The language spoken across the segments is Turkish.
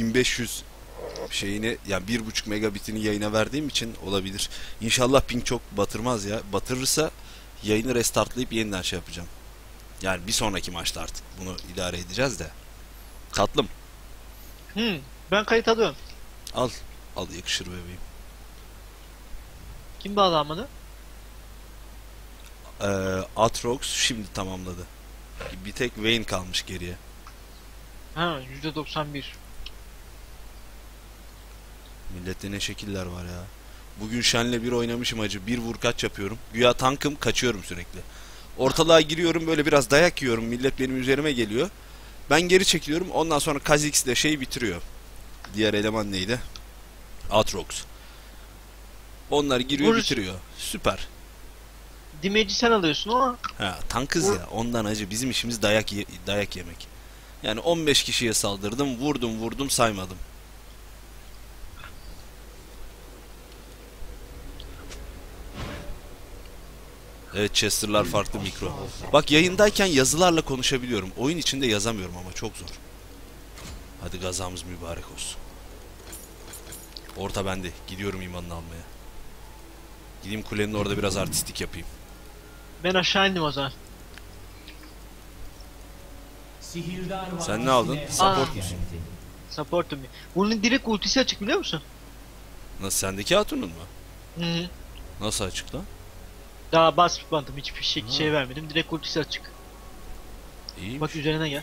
1500 şeyini yani 1.5 megabitini yayına verdiğim için olabilir. İnşallah ping çok batırmaz ya. Batırırsa yayını restartlayıp yeniden şey yapacağım. Yani bir sonraki maçta artık bunu idare edeceğiz de. Tatlım Hmm, ben kayıt alıyorum. al. Al yakışır bebeğim. Kim bağlanmadı? Ee, Atrox şimdi tamamladı. Bir tek Vayne kalmış geriye. Ha %91. Millette ne şekiller var ya. Bugün Şen'le bir oynamışım acı. Bir vur kaç yapıyorum. Güya tankım kaçıyorum sürekli. Ortalığa giriyorum böyle biraz dayak yiyorum. Millet benim üzerime geliyor. Ben geri çekiliyorum. Ondan sonra Kha'Zix de şey bitiriyor. Diğer eleman neydi? Atrox. Onlar giriyor Vur- bitiriyor. Süper. Dimeci sen alıyorsun ama Ha, tankız Vur- ya. Ondan acı. Bizim işimiz dayak ye- dayak yemek. Yani 15 kişiye saldırdım, vurdum, vurdum, saymadım. Evet Chester'lar farklı mikro. Bak yayındayken yazılarla konuşabiliyorum. Oyun içinde yazamıyorum ama çok zor. Hadi gazamız mübarek olsun. Orta bende. Gidiyorum imanını almaya. Gideyim kulenin orada biraz artistik yapayım. ben aşağı indim o zaman. Sen ne aldın? Support musun? Support'um. Bunun direkt ultisi açık biliyor musun? Nasıl sendeki hatunun mu? Hı -hı. Nasıl açık lan? Daha basmadım hiçbir şey, şey vermedim. Direkt ultisi açık. İyiymiş. Bak üzerine gel.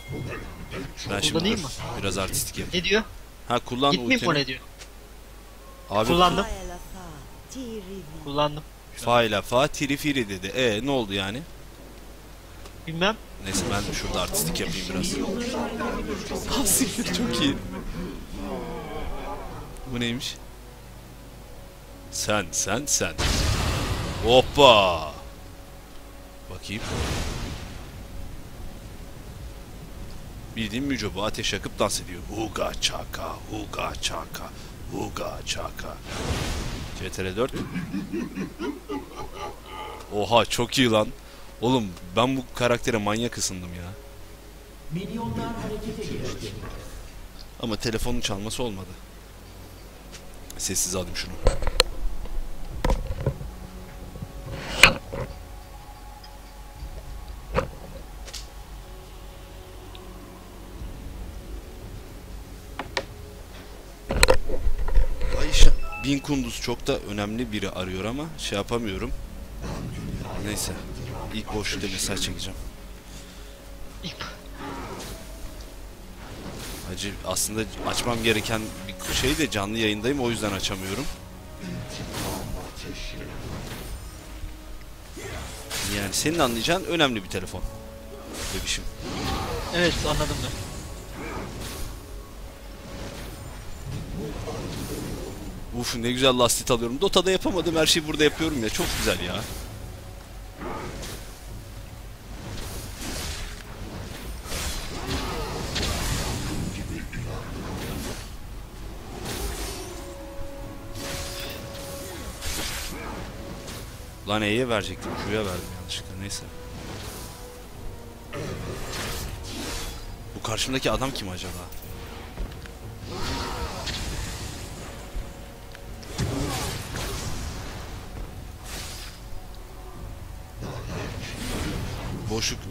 ben şimdi kullanayım mı? biraz artistik yapayım. Ne diyor? Ha kullan Gitmeyeyim mi ultini. ne diyor? Abi Kullandım. Kullandım. fa ile fa tiri firi dedi. E ne oldu yani? Bilmem. Neyse ben de şurada artistik yapayım biraz. Ha siktir çok iyi. Bu neymiş? Sen sen sen. Hoppa. Bakayım. Bildiğim Müco bu ateş yakıp dans ediyor. Huga çaka, huga çaka, huga çaka. CTR 4. Oha çok iyi lan. Oğlum ben bu karaktere manyak ısındım ya. Ama telefonun çalması olmadı. Sessiz alayım şunu. Bin Kunduz çok da önemli biri arıyor ama şey yapamıyorum. Neyse. İlk boşlukta mesaj çekeceğim. Hacı aslında açmam gereken bir şey de canlı yayındayım o yüzden açamıyorum. Yani senin anlayacağın önemli bir telefon. Bebişim. Evet anladım ben. Uf ne güzel lastik alıyorum. Dota'da yapamadım her şeyi burada yapıyorum ya. Çok güzel ya. Lan E'ye verecektim. Q'ya verdim yanlışlıkla. Neyse. Bu karşımdaki adam kim acaba?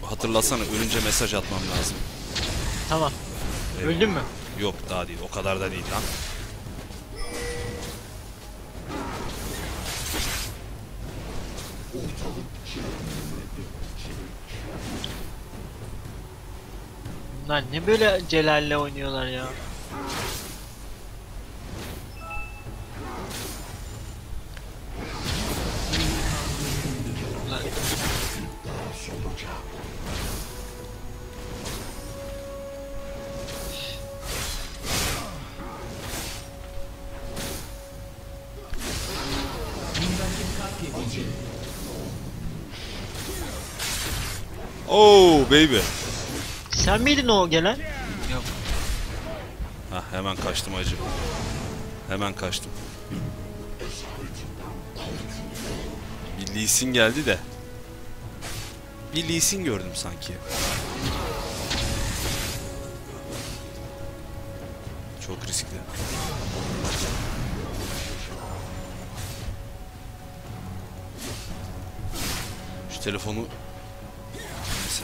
Hatırlasana ölünce mesaj atmam lazım. Tamam. Evet. Öldün mü? Yok daha değil o kadar da değil lan. Bunlar ne böyle Celal'le oynuyorlar ya. Oh baby. Sen miydin o gelen? Yok. Hah hemen kaçtım acı. Hemen kaçtım. Bir Lee Sin geldi de. Bir Lee Sin gördüm sanki. Çok riskli. Telefonu Neyse.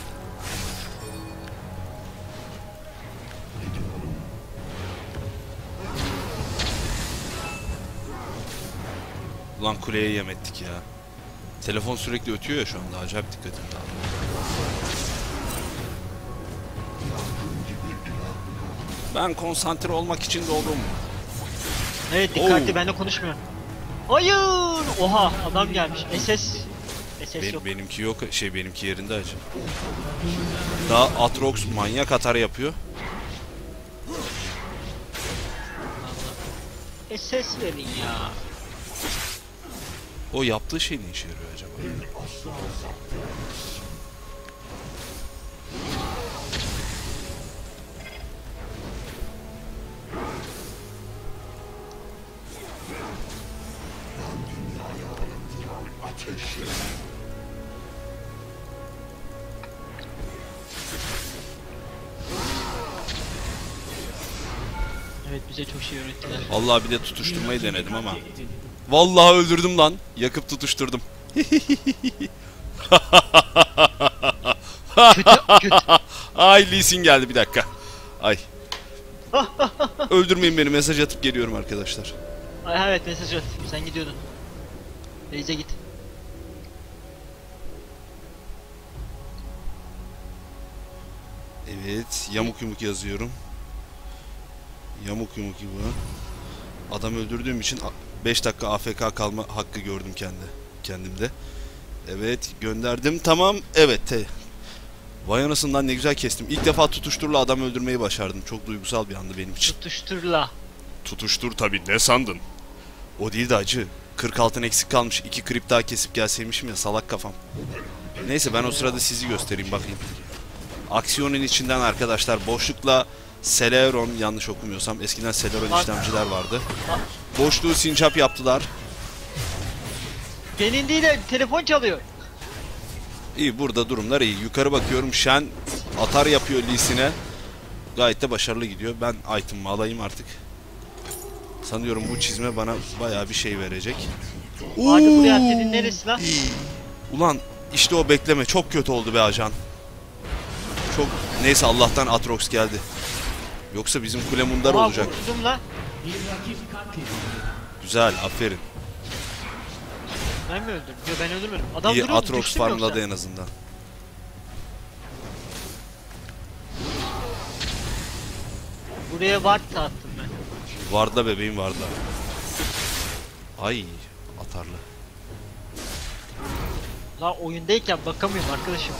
Ulan kuleye yem ettik ya. Telefon sürekli ötüyor ya şu anda. Acayip dikkatim dağılıyor. Ben konsantre olmak için doğdum. Evet dikkatli Oo. ben de konuşmuyorum. Hayır! Oha adam gelmiş. SS. SS Be- yok. benimki yok. Şey benimki yerinde acı. Daha Atrox manyak atar yapıyor. SS verin ya. O yaptığı şey ne işe yarıyor acaba? Vallahi bir de tutuşturmayı denedim ama. Vallahi öldürdüm lan. Yakıp tutuşturdum. kötü kötü. Ay Lee Sin geldi bir dakika. Ay. Öldürmeyin beni mesaj atıp geliyorum arkadaşlar. Ay, evet mesaj at. Sen gidiyordun. Beyze git. Evet yamuk yumuk yazıyorum. Yamuk yumuk gibi. Adam öldürdüğüm için 5 dakika AFK kalma hakkı gördüm kendi kendimde. Evet gönderdim tamam evet. Vay anasından ne güzel kestim. İlk defa tutuşturla adam öldürmeyi başardım. Çok duygusal bir andı benim için. Tutuşturla. Tutuştur tabi ne sandın? O değil de acı. 46'ın eksik kalmış. İki krip daha kesip gelseymişim ya salak kafam. Neyse ben o sırada sizi göstereyim bakayım. Aksiyonun içinden arkadaşlar boşlukla Celeron yanlış okumuyorsam eskiden Celeron Bak. işlemciler vardı. Boşluğu sincap yaptılar. De telefon çalıyor. İyi burada durumlar iyi. Yukarı bakıyorum Shen atar yapıyor Lee'sine. Gayet de başarılı gidiyor. Ben item'ımı alayım artık. Sanıyorum bu çizme bana bayağı bir şey verecek. Hadi buraya senin neresi lan? Ulan işte o bekleme çok kötü oldu be ajan. Çok neyse Allah'tan Atrox geldi. Yoksa bizim kule mundar olacak. vurdum. Güzel aferin. Ben mi öldürdüm? Yok ben öldürmedim. Adam İyi duruyordu Atrox düştü mü farmladı yoksa? en azından. Buraya ward da attım ben. Varda bebeğim varda. Ay atarlı. La oyundayken bakamıyorum arkadaşım.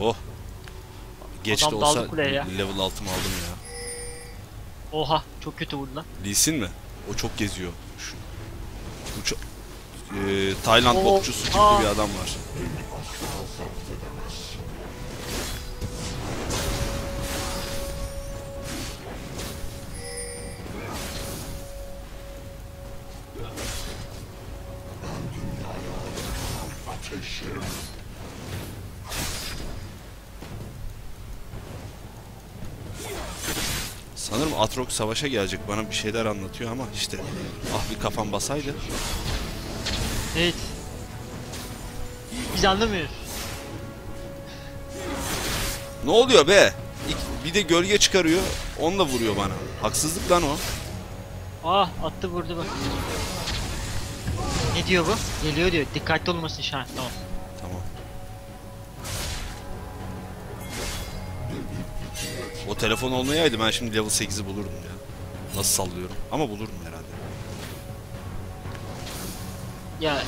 Oh. Geç de olsa level altımı aldım ya. Oha çok kötü vurdu lan. Lee Sin mi? O çok geziyor. Şu, bu çok, Ee, Tayland Oo, bokçusu gibi aa. bir adam var. Atrox savaşa gelecek bana bir şeyler anlatıyor ama işte ah bir kafam basaydı. Evet. Biz anlamıyoruz. Ne oluyor be? Bir de gölge çıkarıyor. Onunla vuruyor bana. Haksızlık lan o. Ah attı vurdu bak. Ne diyor bu? Geliyor diyor. Dikkatli olmasın. Tamam. Tamam. O telefon olmayaydı ben şimdi level 8'i bulurdum ya. Nasıl sallıyorum? Ama bulurdum herhalde. Ya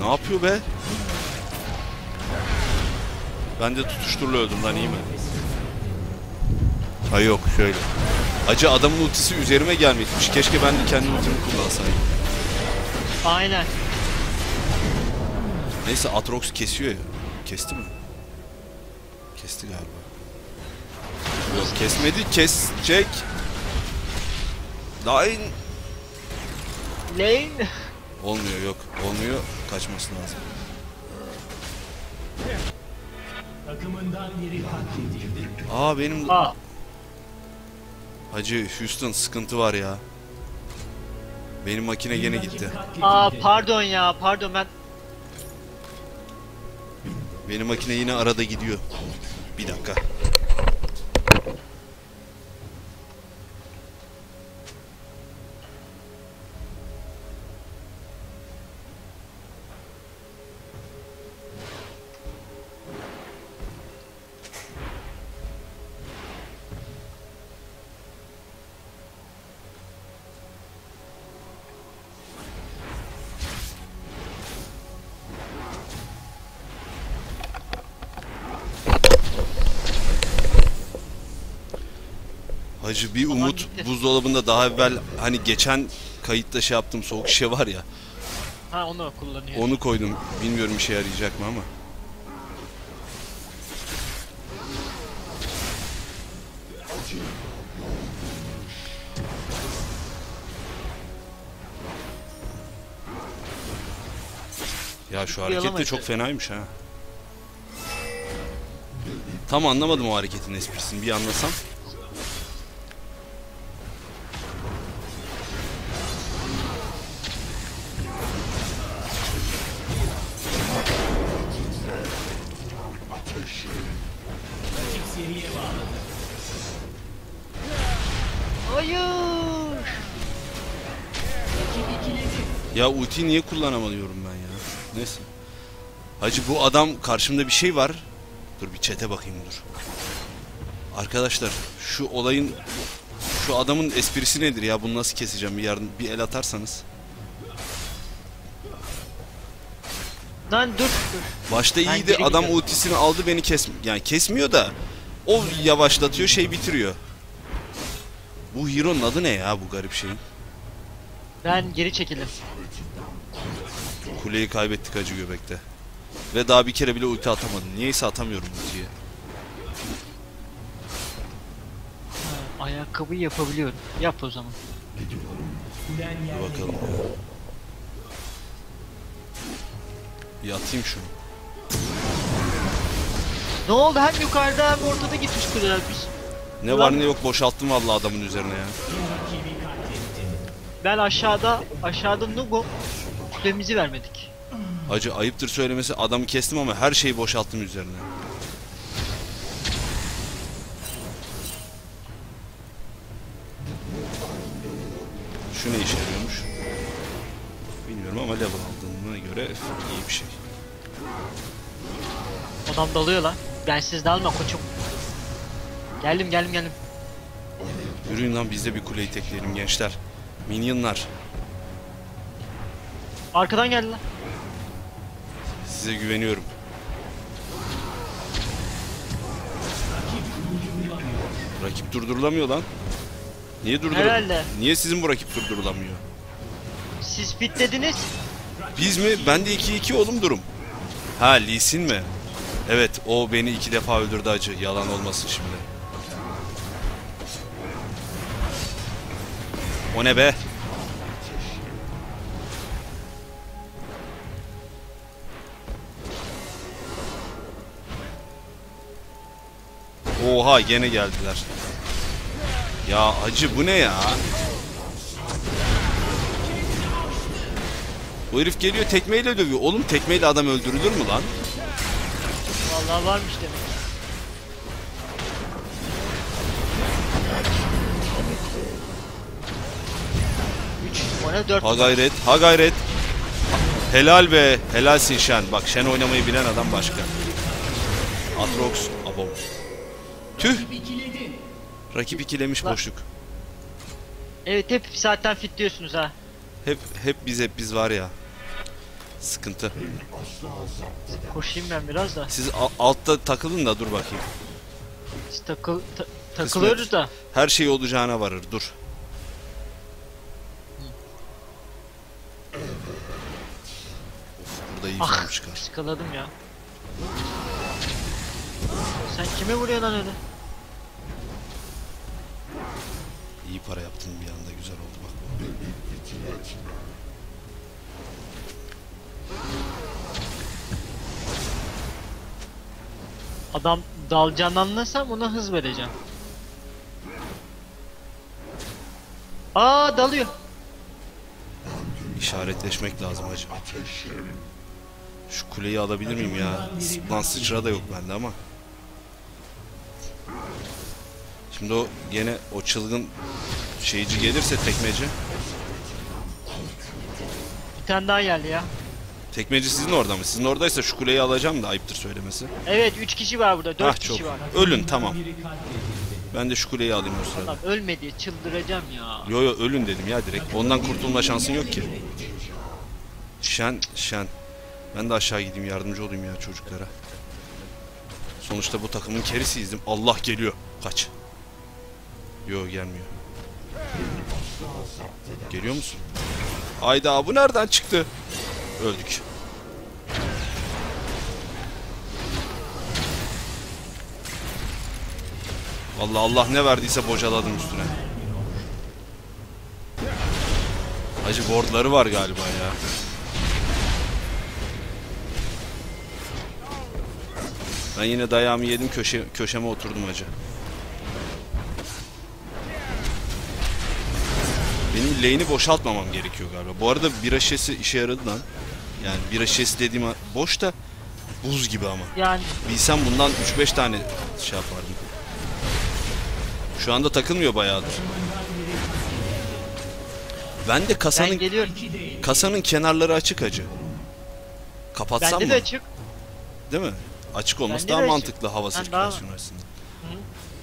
Ne yapıyor be? Ben de tutuşturla öldüm lan iyi mi? Ha yok şöyle. Acı adamın ultisi üzerime gelmekmiş. Keşke ben de kendi ultimi kullansaydım. aynen. Neyse Atrox kesiyor ya. Kesti mi? Kesti galiba. Yok kesmedi. Kesecek. Line. Lane. Olmuyor yok. Olmuyor. kaçması lazım. Takımından biri katledildi. Aa benim Aa, Hacı Houston sıkıntı var ya. Benim makine gene gitti. aa pardon ya pardon ben Benim makine yine arada gidiyor. Bir dakika. Hacı bir umut buzdolabında daha evvel hani geçen kayıtta şey yaptım soğuk şişe var ya. ha onu kullanıyorum. Onu koydum. Bilmiyorum işe yarayacak mı ama. Ya şu hareket de çok fenaymış ha. Tam anlamadım o hareketin esprisini. Bir anlasam. Ya ulti niye kullanamıyorum ben ya? Neyse. Hacı bu adam karşımda bir şey var. Dur bir çete bakayım dur. Arkadaşlar şu olayın şu adamın esprisi nedir ya? Bunu nasıl keseceğim? Bir yardım bir el atarsanız. Lan dur dur. Başta Ben iyiydi. geri Adam gidiyorum. ultisini aldı beni kes yani kesmiyor da o yavaşlatıyor şey bitiriyor. Bu hero'nun adı ne ya bu garip şeyin? Ben geri çekildim. Kuleyi kaybettik acı göbekte. Ve daha bir kere bile ulti atamadım. Niyeyse atamıyorum ultiyi. Ha, ayakkabı yapabiliyorum. Yap o zaman. Bir bakalım ya. Bir atayım şunu. Ne oldu hem yukarıda hem ortada gitmiş kuleler biz. Ne var ne yok boşalttım vallahi adamın üzerine ya. Ben aşağıda aşağıda Nugo kulemizi vermedik. Acı ayıptır söylemesi adamı kestim ama her şeyi boşalttım üzerine. Şu ne işe yarıyormuş? Bilmiyorum ama level aldığına göre iyi bir şey. Adam dalıyor lan. Ben siz dalma koçum. Geldim geldim geldim. Yürüyün lan biz de bir kuleyi tekleyelim gençler. Minyonlar Arkadan geldi lan. size güveniyorum. Rakip durdurulamıyor lan. Niye durdur? Herhalde. Niye sizin bu rakip durdurulamıyor? Siz bitlediniz. Biz mi? Ben de 2-2 oğlum durum. Ha Lee Sin mi? Evet o beni iki defa öldürdü acı. Yalan olmasın şimdi. O ne be? Oha gene geldiler. Ya acı bu ne ya? Bu herif geliyor tekmeyle dövüyor. Oğlum tekmeyle adam öldürülür mü lan? Vallahi varmış demek. Ne dört. Ha gayret, ha gayret. Helal be, helalsin Şen. Bak Şen oynamayı bilen adam başka. Atrox, abo. Tüh, Rakip ikilemiş boşluk. Evet hep zaten fit diyorsunuz ha. Hep hep biz hep biz var ya. Sıkıntı. Koşayım ben biraz da. Siz al- altta takılın da dur bakayım. Biz takıl ta- takılıyoruz da. Her şey olacağına varır. Dur. çıkar. Sıkaladım ya. Sen kime vuruyor lan öyle? İyi para yaptın bir anda güzel oldu bak. Adam dalacağını anlasam ona hız vereceğim. Aa dalıyor. İşaretleşmek lazım hacı. Şu kuleyi alabilir miyim ya? Lan sıçra da yok bende ama. Şimdi o gene o çılgın şeyci gelirse tekmeci. Bir tane daha geldi ya. Tekmeci sizin orada mı? Sizin oradaysa şu kuleyi alacağım da ayıptır söylemesi. Evet 3 kişi var burada. 4 Ah kişi çok. var. Ölün tamam. Ben de şu kuleyi alayım o sırada. Adam ölmedi. Çıldıracağım ya. Yo yo ölün dedim ya direkt. Ondan kurtulma şansın yok ki. Şen, şen. Ben de aşağı gideyim yardımcı olayım ya çocuklara. Sonuçta bu takımın kerisiyizdim. Allah geliyor. Kaç. Yo gelmiyor. Geliyor musun? Ayda bu nereden çıktı? Öldük. Allah Allah ne verdiyse bocaladım üstüne. Hacı boardları var galiba ya. Ben yine dayağımı yedim köşe köşeme oturdum hacı. Benim lane'i boşaltmamam gerekiyor galiba. Bu arada bira şişesi işe yaradı lan. Yani bira şişesi dediğim boş da buz gibi ama. Yani Bilsem bundan 3-5 tane şey yapardım. Şu anda takılmıyor bayağıdır. Ben de kasanın ben kasanın kenarları açık acı. Kapatsam Bende mı? de açık. Değil mi? Açık olması daha de açık. mantıklı hava Ben sirkülasyonu açısından.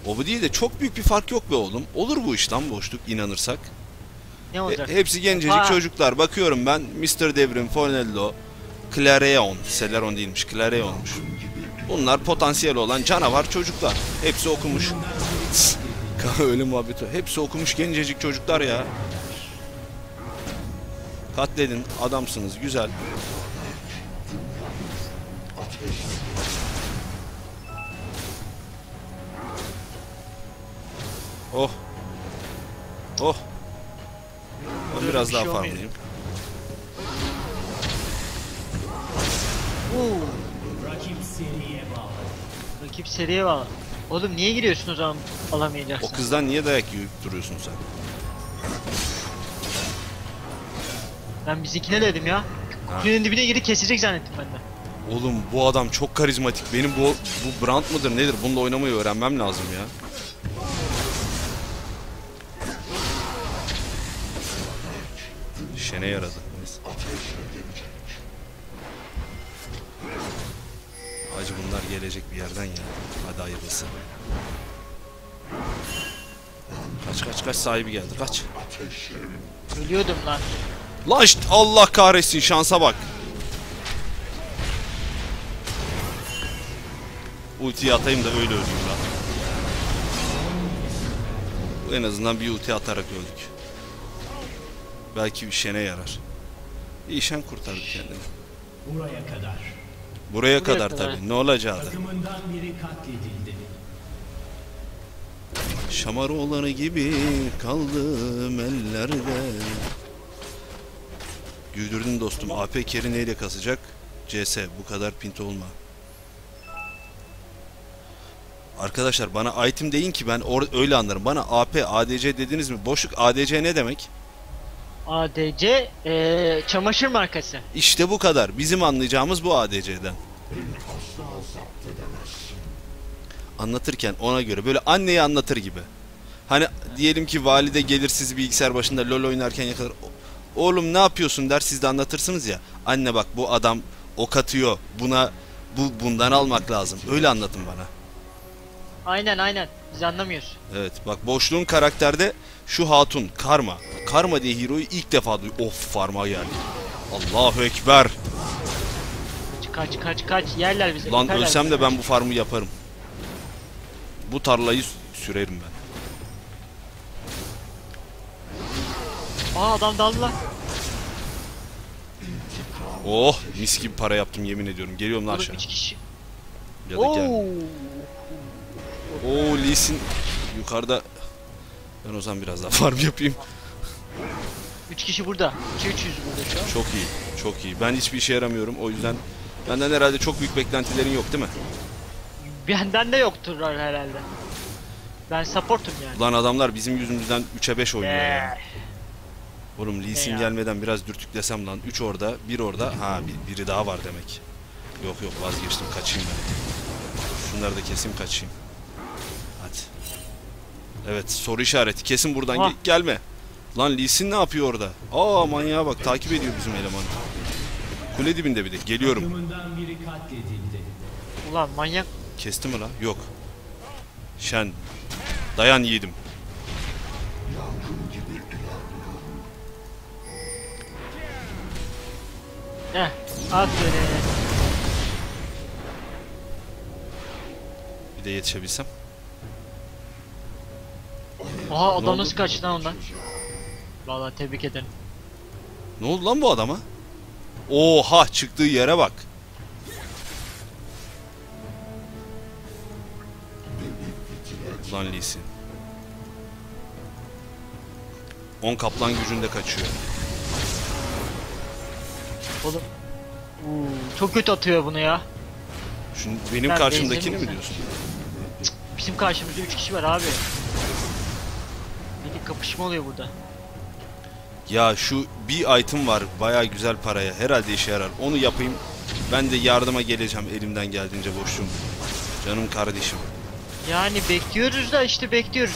O bu değil de çok büyük bir fark yok be oğlum. Olur bu iş lan boşluk inanırsak. Ne E, olacak? hepsi gencecik çocuklar. Bakıyorum ben Mr. Devrim, Fonello, Clareon. Celeron değilmiş, Clareon'muş. Bunlar potansiyel olan canavar çocuklar. Hepsi okumuş. Öyle muhabbeti. Hepsi okumuş gencecik çocuklar ya. Katledin, adamsınız, güzel. Oh. Oh. Ben biraz bir daha şey farmlayayım. Oo, Rakip seriye bağladı. rakip seriye bağlı. Oğlum niye giriyorsun o zaman alamayacaksın? O kızdan niye dayak yiyip duruyorsun sen? Ben bizimkine dedim ya. Kulenin dibine girip kesecek zannettim ben de. Oğlum bu adam çok karizmatik. Benim bu bu Brand mıdır nedir? Bununla oynamayı öğrenmem lazım ya. Şene yaradı. Neyse. Acı bunlar gelecek bir yerden ya. Hadi hayırlısı. Kaç kaç kaç sahibi geldi kaç. Ölüyordum lan. Lan işte Allah kahretsin şansa bak. Ultiyi atayım da öyle öleyim lan. En azından bir ulti atarak öldük. Belki bir şene yarar. İyi şen kurtardı kendini. Buraya kadar. Buraya, kadar, kadar. tabii. Ne olacağı da. Takımından biri katledildi. Şamar olanı gibi kaldım ellerde. Güldürdün dostum. AP keri neyle kasacak? CS bu kadar pint olma. Arkadaşlar bana item deyin ki ben öyle anlarım. Bana AP, ADC dediniz mi? Boşluk ADC ne demek? ADC eee çamaşır markası. İşte bu kadar. Bizim anlayacağımız bu ADC'den. Anlatırken ona göre böyle anneyi anlatır gibi. Hani diyelim ki valide gelir sizi bilgisayar başında LoL oynarken yakalar. "O- Oğlum ne yapıyorsun der siz de anlatırsınız ya. Anne bak bu adam ok atıyor. Buna bu bundan almak lazım. Öyle anlatın bana. Aynen aynen. Biz anlamıyoruz. Evet bak boşluğun karakterde şu hatun Karma. Karma diye hero'yu ilk defa duy. Of farma geldi. Allahu ekber. Kaç kaç kaç kaç yerler bizi. Lan ölsem bizi. de ben bu farmı yaparım. Bu tarlayı sü- sürerim ben. Aa adam daldı lan. Oh mis gibi para yaptım yemin ediyorum. Geliyorum lan aşağı. 3 kişi. Ya da gel. Oo. Oo Lee Sin yukarıda. Ben o zaman biraz daha farm yapayım. 3 kişi burada. 2 300 burada şu an. Çok iyi. Çok iyi. Ben hiçbir işe yaramıyorum. O yüzden benden herhalde çok büyük beklentilerin yok değil mi? Benden de yoktur herhalde. Ben supportum yani. Lan adamlar bizim yüzümüzden 3'e 5 oynuyor ya. Eee, Oğlum Lee Sin gelmeden biraz dürtüklesem lan. 3 orada, 1 orada. Ha bir, biri daha var demek. Yok yok vazgeçtim kaçayım ben. Şunları da keseyim kaçayım. Evet soru işareti. Kesin buradan ge- gelme. Lan Lee Sin ne yapıyor orada? Aa manyağa bak takip ediyor bizim elemanı. Kule dibinde bir de. Geliyorum. Takımından biri katledildi. Ulan manyak. Kesti mi lan? Yok. Şen. Dayan yiğidim. Heh. Aferin. Bir de yetişebilsem. Oldu? adam nasıl kaçtı lan ondan? Vallahi tebrik ederim. Ne oldu lan bu adama? Oha çıktığı yere bak. Lan Lee Sin. 10 kaplan gücünde kaçıyor. Oğlum. Uuu, çok kötü atıyor bunu ya. Şimdi benim Ben karşımdakini mi sen. diyorsun? Bizim karşımızda 3 kişi var abi. Kapışma oluyor burada. Ya şu bir item var baya güzel paraya. Herhalde işe yarar. Onu yapayım. Ben de yardıma geleceğim elimden geldiğince boşluğum. Canım kardeşim. Yani bekliyoruz da işte bekliyoruz.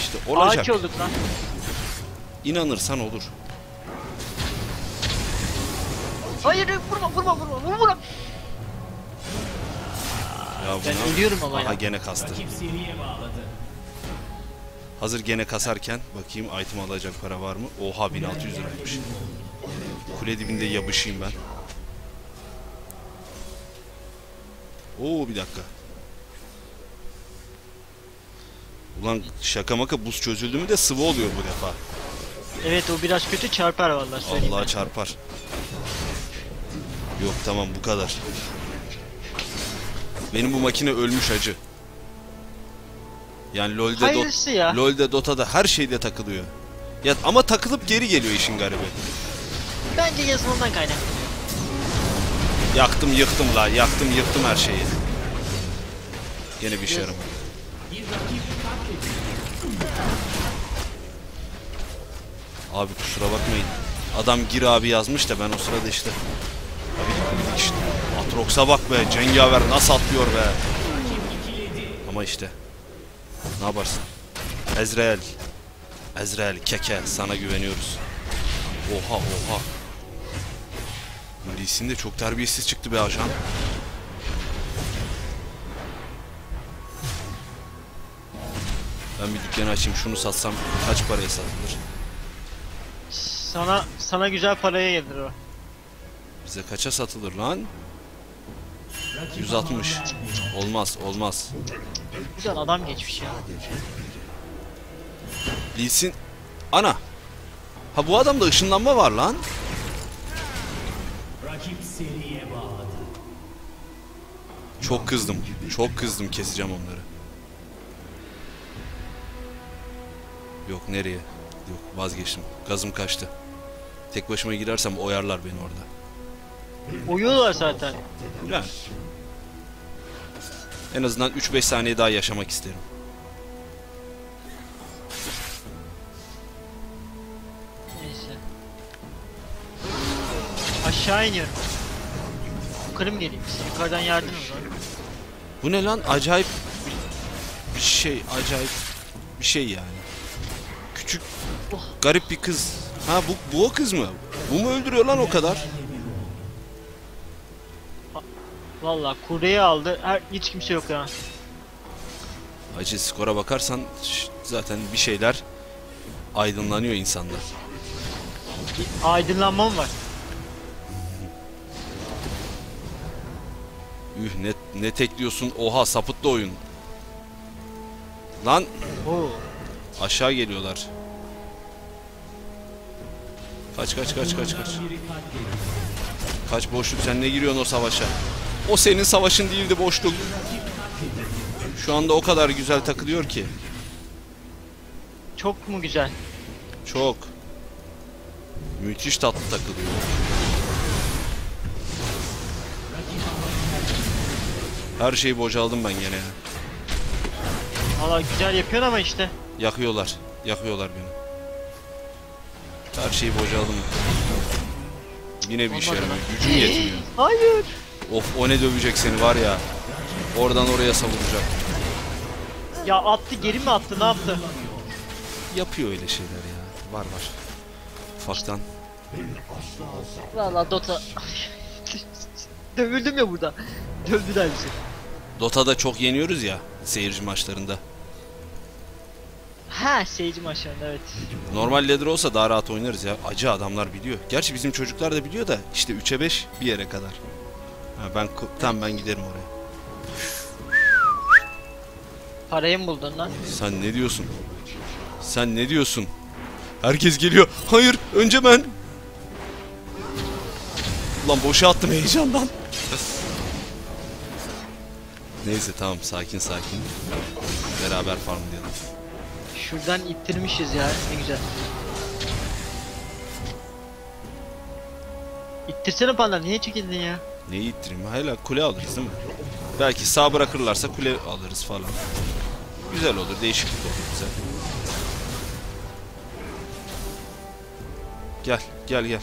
İşte olacak. Ağaç olduk lan. İnanırsan olur. Hayır vurma vurma vurma vurma vurma. Ya Ben buna- ölüyorum ama Aha ya. gene kastı. Hazır gene kasarken bakayım item alacak para var mı? Oha 1600 liraymış. Kule dibinde yapışayım ben. Oo bir dakika. Ulan şaka maka buz çözüldü mü de sıvı oluyor bu defa. Evet o biraz kötü çarpar vallahi söyleyeyim. Allah'a ben. çarpar. Yok tamam bu kadar. Benim bu makine ölmüş acı. Yani LoL'de Dot ya. LoL'de Dota'da her şeyde takılıyor. Ya ama takılıp geri geliyor işin garibi. Bence yazılımdan kaynaklı. Yaktım yıktım la yaktım yıktım her şeyi. Gene bir işe yaramadı. Abi kusura bakmayın. Adam gir abi yazmış da ben o sırada işte. Abi işte Atrox'a bak be cengaver nasıl atlıyor be. Ama işte. Ne yaparsın? Ezreal. Ezreal keke sana güveniyoruz. Oha oha. Lee Sin de çok terbiyesiz çıktı be ajan. Ben bir dükkanı açayım şunu satsam kaç paraya satılır? Sana sana güzel paraya gelir o. Bize kaça satılır lan? Rakip 160. aman vermiyor. Olmaz olmaz. Güzel adam geçmiş ya. Lee Sin... Ana! Ha bu adamda ışınlanma var lan. Rakip seriye bağladı. Çok kızdım. Çok kızdım keseceğim onları. Yok nereye? Yok vazgeçtim. Gazım kaçtı. Tek başıma girersem oyarlar beni orada. Uyuyorlar zaten. Yani. En azından 3-5 saniye daha yaşamak isterim. Neyse. Aşağı iniyorum. Yukarı mı geleyim? Siz yukarıdan yardım zaman. Bu ne lan? Acayip bir şey, acayip bir şey yani. Küçük, Oh. garip bir kız. Ha bu, bu o kız mı? Bu mu öldürüyor lan o kadar? Valla kuryeyi aldı. Her, hiç kimse yok ya. Acı skora bakarsan zaten bir şeyler aydınlanıyor insanda. Aydınlanmam var. Üh ne, ne tekliyorsun? Oha sapıtlı oyun. Lan Oo. aşağı geliyorlar. Kaç kaç kaç kaç kaç. Kaç boşluk sen ne giriyorsun o savaşa? O senin savaşın değildi boşluk. Şu anda o kadar güzel takılıyor ki. Çok mu güzel? Çok. Müthiş tatlı takılıyor. Her şeyi bocaldım ben gene ya. Valla güzel yapıyorsun ama işte. Yakıyorlar. Yakıyorlar beni. Her şeyi bocaldım. Yine bir işe yaramıyor. Gücüm yetmiyor. Hayır. Of o ne dövecek seni var ya. Oradan oraya savuracak. Ya attı geri mi attı ne yaptı? Yapıyor öyle şeyler ya. Var var. Ufaktan. Valla Dota. Dövüldüm ya burada. Dövdüler bizi. Dota'da çok yeniyoruz ya seyirci maçlarında. Ha seyirci maçlarında evet. Normal ladder olsa daha rahat oynarız ya. Acı adamlar biliyor. Gerçi bizim çocuklar da biliyor da işte 3'e 5 bir yere kadar. Ha, ben tam ben giderim oraya. Parayı mı buldun lan? Sen ne diyorsun? Sen ne diyorsun? Herkes geliyor. Hayır, önce ben. Ulan boşa attım heyecandan. Neyse tamam sakin sakin. Beraber farmlayalım. Şuradan ittirmişiz ya ne güzel. İttirsene panda niye çekildin ya? Neyi ittireyim? Hala kule alırız değil mi? Belki sağ bırakırlarsa kule alırız falan. Güzel olur, değişiklik olur güzel. Gel, gel gel.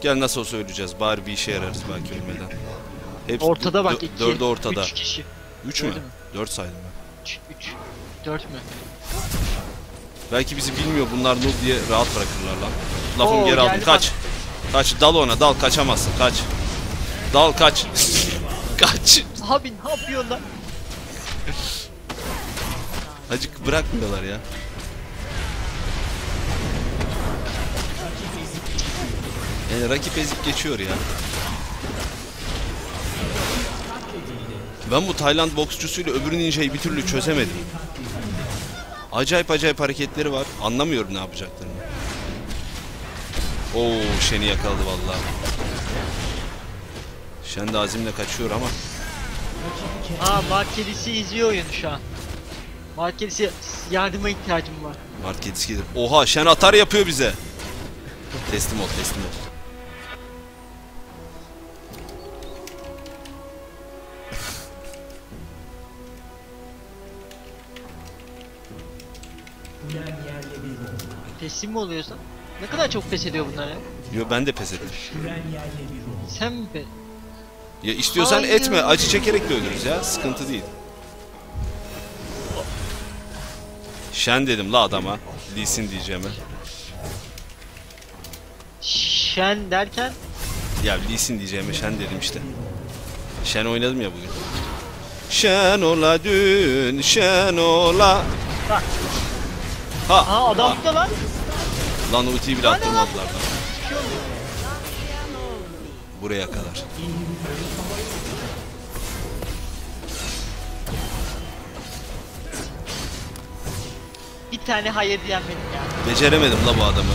Gel nasıl olsa öleceğiz. Bari bir işe yararız belki ölmeden. Hepsi Ortada bak iki. Dördü ortada. Üç kişi. Üç mü? Mü? Dört saydım ben. Üç, üç. Dört mü? Belki bizi bilmiyor bunlar noob diye rahat bırakırlar lan. Lafımı Oo, geri aldım. Kaç. Kaç. Dal ona. Dal. Kaçamazsın. Kaç. Dal kaç. kaç. Abi ne yapıyorsun lan? Acık bırakmıyorlar ya. Yani rakip ezip geçiyor ya. Ben bu Tayland boksçusuyla öbür ninjayı bir türlü çözemedim. Acayip acayip hareketleri var. Anlamıyorum ne yapacaklarını. Oo, Shen'i yakaladı vallahi. Shen de azimle kaçıyor ama. Aa Mark kedisi izliyor oyunu şu an. Mark kedisi yardıma ihtiyacım var. Mart kedisi gelir. Oha Shen atar yapıyor bize. Teslim ol teslim ol. Teslim mi oluyorsun? Ne kadar çok pes ediyor bunlar ya. Yo ben de pes oldu. Sen mi pes? Ya istiyorsan Hayır. etme. Acı çekerek de ölürüz ya. Sıkıntı değil. Shen dedim la adama. Lee Sin diyeceğime. Şen derken Ya Lee Sin diyeceğime Shen dedim işte. Shen oynadım ya bugün. Shen ola dün, Shen ola. Ha. Aa adam burada lan. Lan ultiyi bile attırmadılar lan. Buraya kadar. Bir tane hayır diyen benim ya. Beceremedim la bu adamı.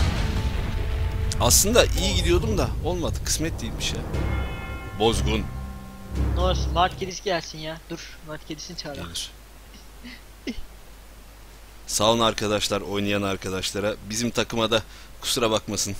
Aslında iyi gidiyordum da olmadı. Kısmet değilmiş ya. Bozgun Ne olursun Mark kedisi gelsin ya. Dur Mark kedisini çağıralım. gelir. Sağ olun arkadaşlar oynayan arkadaşlara. Bizim takıma da kusura bakmasın.